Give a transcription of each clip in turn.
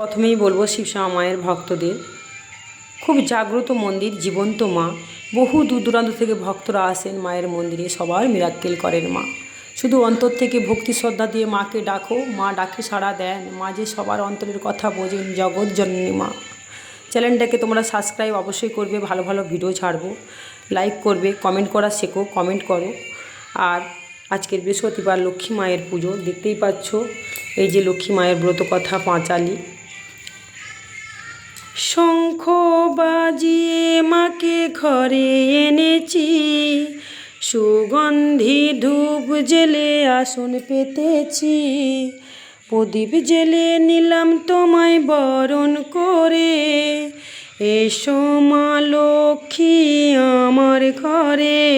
প্রথমেই বলব শিবশ্যামা মায়ের ভক্তদের, খুব জাগ্রত মন্দির, জীবন্ত মা। বহু দূর দূরান্ত থেকে ভক্তরা আসেন মায়ের মন্দিরে, সবার মিরাক্কেল করেন মা। শুধু অন্তর থেকে ভক্তি শ্রদ্ধা দিয়ে মাকে ডাকো, মা ডাকে সাড়া দেন, মা যে সবার অন্তরের কথা বোঝেন, জগৎ জননী মা। চ্যানেলটাকে তোমরা সাবস্ক্রাইব অবশ্যই করবে, ভালো ভালো ভিডিও ছাড়বো। লাইক করবে, কমেন্ট করা শেখো, কমেন্ট করো। আর আজকের বৃহস্পতিবার লক্ষ্মী মায়ের পুজো, দেখতেই পাচ্ছ, এই যে লক্ষ্মী মায়ের ব্রত কথা পাঁচালি। শঙ্খ বাজিয়ে মাকে ঘরে এনেছি। সুগন্ধি ধূপ জেলে আসন পেতেছি। প্রদীপ জেলে নিলাম তোমায় বরণ করে। এসো মা লক্ষ্মী আমার ঘরে।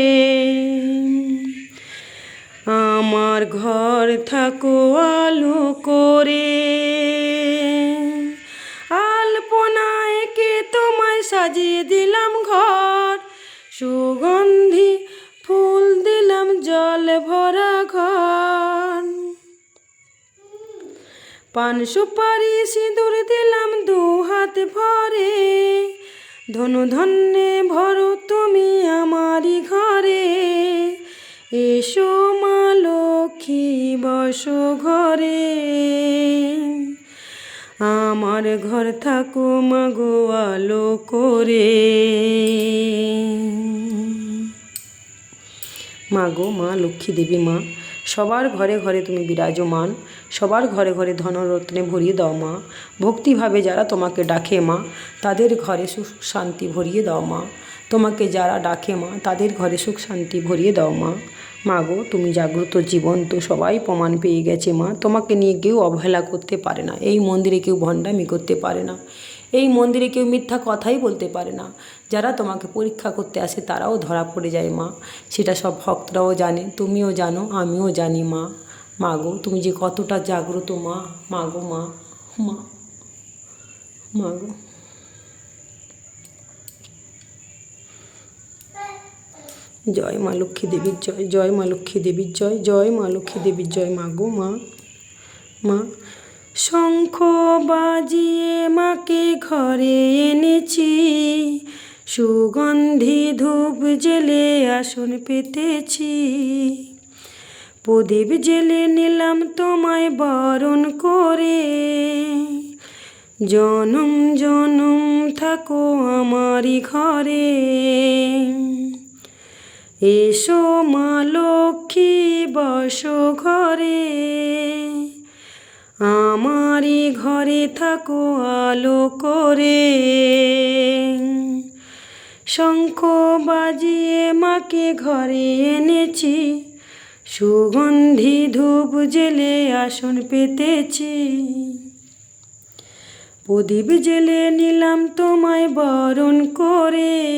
আমার ঘর থাকো আলো করে। সাজিয়ে দিলাম ঘর, সুগন্ধি, ফুল দিলাম, জল ভরা ঘর। পান সুপারি, সিঁদুর দিলাম, দু হাত ভরে। ধনু ধন্যে ভরো তুমি আমারই ঘরে। এসো মা লক্ষ্মী, বসো ঘরে। আমার ঘর থাকো মাগো আলো করে। মা গো, মা লক্ষ্মী দেবী, মা, সবার ঘরে ঘরে তুমি বিরাজমান, সবার ঘরে ঘরে ধনরত্নে ভরিয়ে দাও মা। ভক্তিভাবে যারা তোমাকে ডাকে মা, তাদের ঘরে সুখ শান্তি ভরিয়ে দাও মা। তোমাকে যারা ডাকে মা, তাদের ঘরে সুখ শান্তি ভরিয়ে দাও মা। মা গো, তুমি জাগ্রত জীবন্ত সবাই প্রমাণ পেয়ে গেছে মা। তোমাকে নিয়ে কেউ অবহেলা করতে পারে না। এই মন্দিরে কেউ ভণ্ডামি করতে পারে না। এই মন্দিরে কেউ মিথ্যা কথাই বলতে পারে না। যারা তোমাকে পরীক্ষা করতে আসে, তারাও ধরা পড়ে যায় মা। সেটা সব ভক্তরাও জানে, তুমিও জানো, আমিও জানি মা। মা গো, তুমি যে কতটা জাগ্রত মা। মা গো, মা। মা। মা গো। জয় মা লক্ষ্মী দেবীর জয় জয় মা লক্ষ্মী দেবীর জয় জয় মা লক্ষ্মী দেবীর জয় মা গো মা মা। শঙ্খ বাজিয়ে মাকে ঘরে এনেছি, সুগন্ধি ধূপ জেলে আসন পেতেছি। প্রদীপ জেলে নিলাম তোমায় বরণ করে, জনম জনম থাকো আমারই ঘরে। এসো মা লক্ষ্মী, বসো ঘরে। আমারই ঘরে থাকো আলো করে। শঙ্খ বাজিয়ে মাকে ঘরে এনেছি। সুগন্ধি ধূপ জেলে আসন পেতেছি। প্রদীপ জেলে নিলাম তোমায় বরণ করে।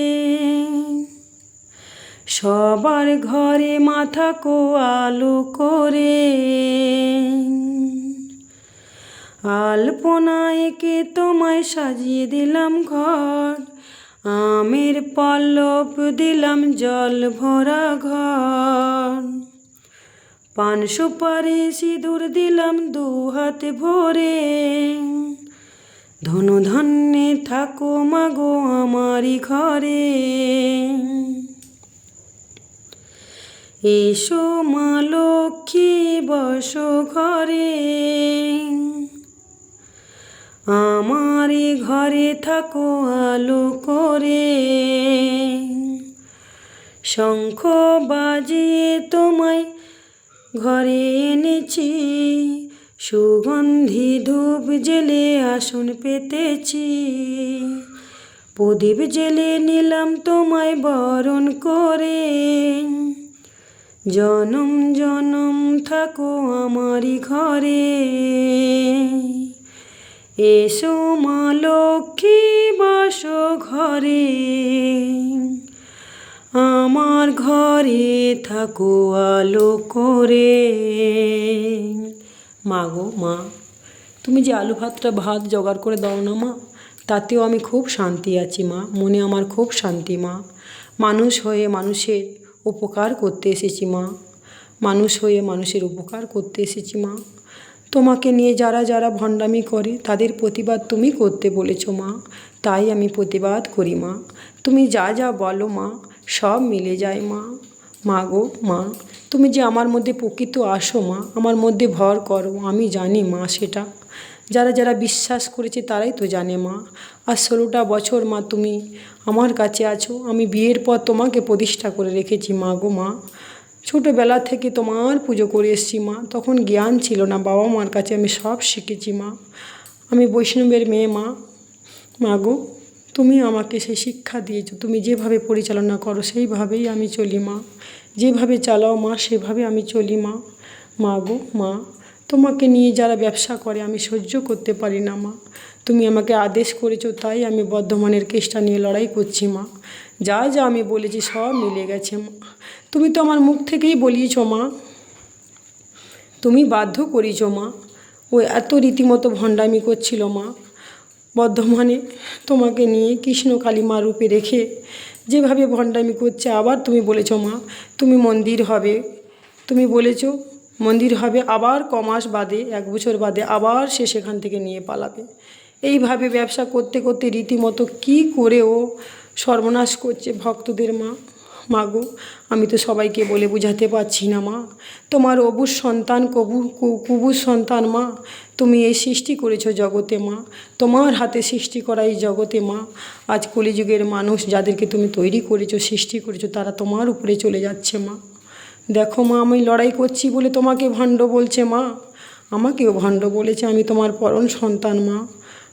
সবার ঘরে মাথা কো আলো করে আলপনা তোমায় সাজিয়ে দিলাম ঘর, আমের পল্লব দিলাম জল ভরা ঘর। পান সুপারি সিঁদুর দিলাম দু হাতে ভরে। ধনু ধন্যে থাকো মাগো আমারি ঘরে। এসো মা লক্ষ্মী, বসো ঘরে। আমার ঘরে থাকো, আলো করে। শঙ্খ বাজিয়ে তোমায় ঘরে এনেছি। সুগন্ধি ধূপ জেলে আসন পেতেছি। প্রদীপ জেলে নিলাম তোমায় বরণ করে। জনম জনম থাকো আমারই ঘরে। এসো মা লক্ষ্মী বসো ঘরে আমার ঘরে থাকো আলো করে। মা গো, মা, তুমি যে আলু ভাতটা ভাত জোগাড় করে দাও না, মা, তাতেও আমি খুব শান্তি আছি, মা। মনে আমার খুব শান্তি, মা। মানুষ হয়ে মানুষের উপকার করতে এসেছি মা। মানুষ হয়ে মানুষের উপকার করতে এসেছি মা। তোমাকে নিয়ে যারা যারা ভণ্ডামি করে, তাদের প্রতিবাদ তুমি করতে বলেছ মা। তাই আমি প্রতিবাদ করি মা। তুমি যা যা বলো মা, সব মিলে যায় মা। মা গো, মা, তুমি যে আমার মধ্যে প্রকৃত আসো মা, আমার মধ্যে ভর করো, আমি জানি মা সেটা। যারা যারা বিশ্বাস করেছে তারাই তো জানে মা। আর ষোলোটা বছর মা তুমি আমার কাছে আছো। আমি বিয়ের পর তোমাকে প্রতিষ্ঠা করে রেখেছি মা গো মা। ছোটোবেলা থেকে তোমার পুজো করে এসেছি মা। তখন জ্ঞান ছিল না, বাবা মার কাছে আমি সব শিখেছি মা। আমি বৈষ্ণবের মেয়ে মা। মা গো, তুমি আমাকে সেই শিক্ষা দিয়েছ। তুমি যেভাবে পরিচালনা করো, সেইভাবেই আমি চলি মা। যেভাবে চালাও মা, সেভাবে আমি চলি মা। মা গো, মা তোমাকে নিয়ে যারা ব্যবসা করে, আমি সহ্য করতে পারি না, মা। তুমি আমাকে আদেশ করেছ, তাই আমি বর্ধমানের কেসটা নিয়ে লড়াই করছি, মা। যা যা আমি বলেছি, সব মিলে গেছে, মা। তুমি তো আমার মুখ থেকেই বলিয়েছো, মা। তুমি বাধ্য করিছো মা। ও এত রীতিমতো ভণ্ডামি করছিল, মা। বর্ধমানে তোমাকে নিয়ে কৃষ্ণ কালী মা রূপে রেখে যেভাবে ভণ্ডামি করছে, আবার তুমি বলেছ, মা, তুমি মন্দির হবে। তুমি বলেছ মন্দির হবে আবার কমাস বাদে, এক বছর বাদে আবার সে সেখান থেকে নিয়ে পালাবে। এইভাবে ব্যবসা করতে করতে রীতিমতো কি করে ও সর্বনাশ করছে ভক্তদের মা মা গো। আমি তো সবাইকে বলে বোঝাতে পারছি না, মা। তোমার অবুজ সন্তান কবু, কু- কুবুজ সন্তান, মা। তুমি এই সৃষ্টি করেছ জগতে, মা। তোমার হাতে সৃষ্টি করা এই জগতে, মা। আজ কলিযুগের মানুষ যাদেরকে তুমি তৈরি করেছ, সৃষ্টি করেছ, তারা তোমার উপরে চলে যাচ্ছে, মা। দেখো মা, আমি লড়াই করছি বলে তোমাকে ভণ্ড বলছে মা। আমাকেও ভণ্ড বলেছে, আমি তোমার পরম সন্তান মা।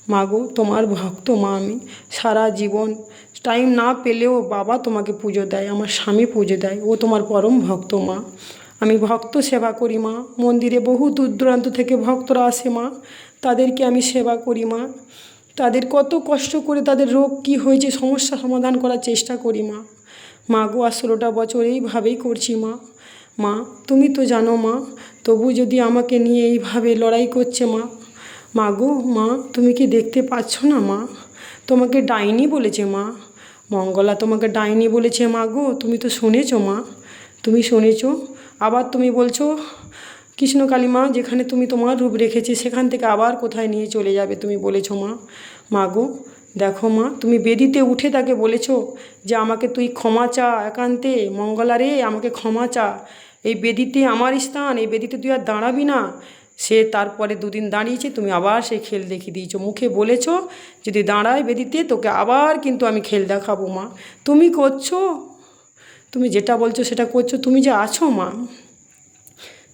মা গো, তোমার ভক্ত মা আমি। সারা জীবন টাইম না পেলেও বাবা তোমাকে পুজো দেয়, আমার স্বামী পুজো দেয়, ও তোমার পরম ভক্ত মা। আমি ভক্ত সেবা করি মা। মন্দিরে বহু দূর দূরান্ত থেকে ভক্তরা আসে মা। তাদেরকে আমি সেবা করি মা। তাদের কত কষ্ট করে তাদের রোগ কী হয়েছে, সমস্যা সমাধান করার চেষ্টা করি মা। মা গো আর ষোলোটা বছর এইভাবেই করছি মা। মা, তুমি তো জানো মা, তবু যদি আমাকে নিয়ে এইভাবে লড়াই করছে মা। মা গো, মা, তুমি কি দেখতে পাচ্ছ না মা? তোমাকে ডাইনি বলেছে মা। মঙ্গলা তোমাকে ডাইনি বলেছে মা গো, তুমি তো শুনেছো মা। তুমি শুনেছো? আবার তুমি বলছো, কৃষ্ণকালী মা, যেখানে তুমি তোমার রূপ রেখেছে, সেখান থেকে আবার কোথায় নিয়ে চলে যাবে তুমি বলেছ মা। মা গো দেখো মা, তুমি বেদিতে উঠে তাকে বলেছ যে আমাকে তুই ক্ষমা চা একান্তে, মঙ্গলা রে, আমাকে ক্ষমা চা। এই বেদিতে আমার স্থান, এই বেদিতে তুই আর দাঁড়াবি না। সে তারপরে দুদিন দাঁড়িয়েছে, তুমি আবার সেই খেল দেখিয়ে দিয়েছ। মুখে বলেছ, যদি দাঁড়ায় বেদিতে, তোকে আবার কিন্তু আমি খেল দেখাবো মা। তুমি করছ, তুমি যেটা বলছো সেটা করছ, তুমি যে আছো মা।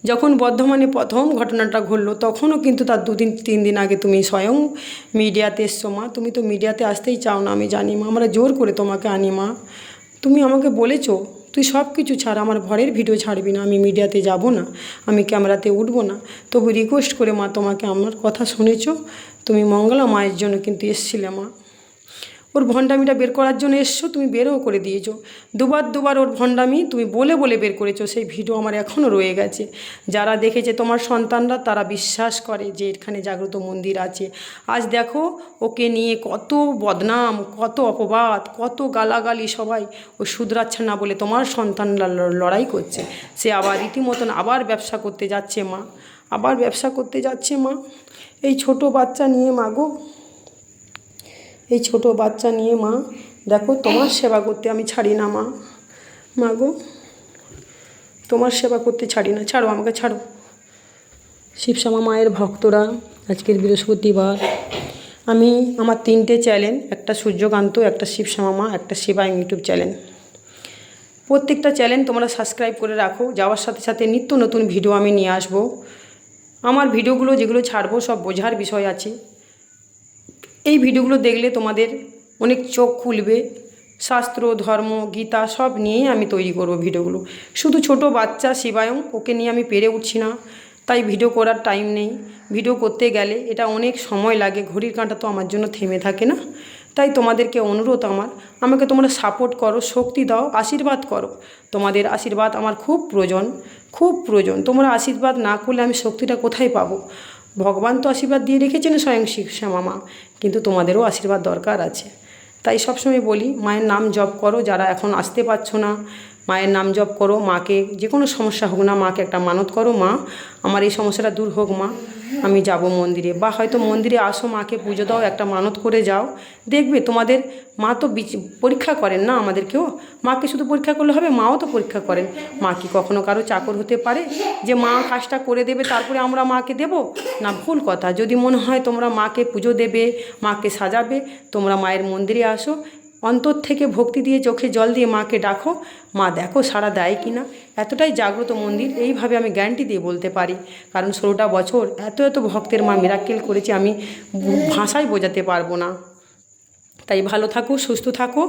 যখন বর্ধমানে প্রথম ঘটনাটা ঘটলো, তখনও কিন্তু তার দুদিন, তিন দিন আগে তুমি স্বয়ং মিডিয়াতে এসছো মা। তুমি তো মিডিয়াতে আসতেই চাও না, আমি জানি মা। আমরা জোর করে তোমাকে আনি মা। তুমি আমাকে বলেছ, তুই সব কিছু ছাড়, আমার ঘরের ভিডিও ছাড়বি না, আমি মিডিয়াতে যাব না, আমি ক্যামেরাতে উঠবো না। তবু রিকোয়েস্ট করে মা, তোমাকে আমার কথা শুনেছ। তুমি মঙ্গলা মায়ের জন্য কিন্তু এসছিলে মা। ওর ভণ্ডামিটা বের করার জন্য এসছো, তুমি বেরও করে দিয়েছ। দুবার দুবার ওর ভণ্ডামি তুমি বলে বলে বের করেছ, সেই ভিডিও আমার এখনও রয়ে গেছে। যারা দেখেছে তোমার সন্তানরা তারা বিশ্বাস করে যে এখানে জাগ্রত মন্দির আছে। আজ দেখো ওকে নিয়ে কত বদনাম, কত অপবাদ, কত গালাগালি সবাই ও শুধরাচ্ছে না বলে তোমার সন্তানরা লড়াই করছে। সে আবার রীতিমতন আবার ব্যবসা করতে যাচ্ছে মা। আবার ব্যবসা করতে যাচ্ছে মা। এই ছোট বাচ্চা নিয়ে মাগো এই ছোট বাচ্চা নিয়ে মা, দেখো তোমার সেবা করতে আমি ছাড়ি না মা। মা গো, তোমার সেবা করতে ছাড়ি না, ছাড়ো আমাকে ছাড়ো। শিবশ্যামা মায়ের ভক্তরা, আজকের বৃহস্পতিবার। আমি, আমার তিনটে চ্যানেল, একটা সূর্যকান্ত, একটা শিবশ্যামা মা, একটা শিবা ইউটিউব চ্যানেল। প্রত্যেকটা চ্যানেল তোমরা সাবস্ক্রাইব করে রাখো, যাওয়ার সাথে সাথে নিত্য নতুন ভিডিও আমি নিয়ে আসব। আমার ভিডিওগুলো যেগুলো ছাড়বো, সব বোঝার বিষয় আছে। এই ভিডিওগুলো দেখলে তোমাদের অনেক চোখ খুলবে। শাস্ত্র, ধর্ম, গীতা সব নিয়েই আমি তৈরি করব ভিডিওগুলো। শুধু ছোট বাচ্চা শিবায়ং, ওকে নিয়ে আমি পেরে উঠছি না। তাই ভিডিও করার টাইম নেই। ভিডিও করতে গেলে এটা অনেক সময় লাগে, ঘড়ির কাঁটা তো আমার জন্য থেমে থাকে না। তাই তোমাদেরকে অনুরোধ আমার, আমাকে তোমরা সাপোর্ট করো, শক্তি দাও, আশীর্বাদ করো। তোমাদের আশীর্বাদ আমার খুব প্রয়োজন খুব প্রয়োজন। তোমরা আশীর্বাদ না করলে আমি শক্তিটা কোথায় পাবো? ভগবান তো আশীর্বাদ দিয়ে রেখেছেন স্বয়ং শ্যামা মা, কিন্তু তোমাদেরও আশীর্বাদ দরকার আছে। তাই সবসময় বলি, মায়ের নাম জপ করো, যারা এখন আসতে পারছ না মায়ের নাম জপ করো, মাকে যে কোনো সমস্যা হোক না, মাকে একটা মানত করো, মা, আমার এই সমস্যাটা দূর হোক, মা, আমি যাব মন্দিরে। বা হয়তো মন্দিরে আসো, মাকে পুজো দাও, একটা মানত করে যাও। দেখবে তোমাদের মা তো পরীক্ষা করেন না আমাদেরকেও? মাকে শুধু পরীক্ষা করলে হবে, মাও তো পরীক্ষা করেন। মা কি কখনো কারও চাকর হতে পারে? যে মা কাজটা করে দেবে, তারপরে আমরা মাকে দেব? না, ভুল কথা। যদি মনে হয় তোমরা মাকে পুজো দেবে, মাকে সাজাবে, তোমরা মায়ের মন্দিরে আসো অন্তর থেকে ভক্তি দিয়ে চোখে জল দিয়ে মাকে ডাকো। মা, দেখো সারা দেয় কি না? এতটাই জাগ্রত মন্দির, এইভাবে আমি গ্যারান্টি দিয়ে বলতে পারি। কারণ ষোলোটা বছর এত এত ভক্তের মা মিরাক্কেল করেছে, আমি ভাষায় বোঝাতে পারব না। তাই ভালো থাকো, সুস্থ থাকো।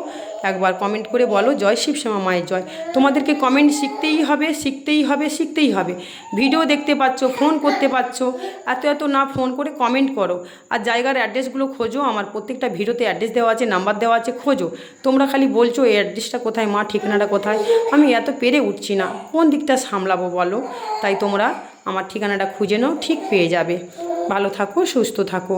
একবার কমেন্ট করে বলো, জয় শিব শ্যামা মায়ের জয়। তোমাদেরকে কমেন্ট শিখতেই হবে শিখতেই হবে শিখতেই হবে। ভিডিও দেখতে পাচ্ছ ফোন করতে পারছ এত এত না ফোন করে কমেন্ট করো। আর জায়গার অ্যাড্রেসগুলো খোঁজো, আমার প্রত্যেকটা ভিডিওতে অ্যাড্রেস দেওয়া আছে নাম্বার দেওয়া আছে, খোঁজো। তোমরা খালি বলছো, এই অ্যাড্রেসটা কোথায়, মা, ঠিকানাটা কোথায়? আমি এত পেরে উঠছি না। কোন দিকটা সামলাবো বলো? তাই তোমরা আমার ঠিকানাটা খুঁজে নাও, ঠিক পেয়ে যাবে। ভালো থাকো, সুস্থ থাকো।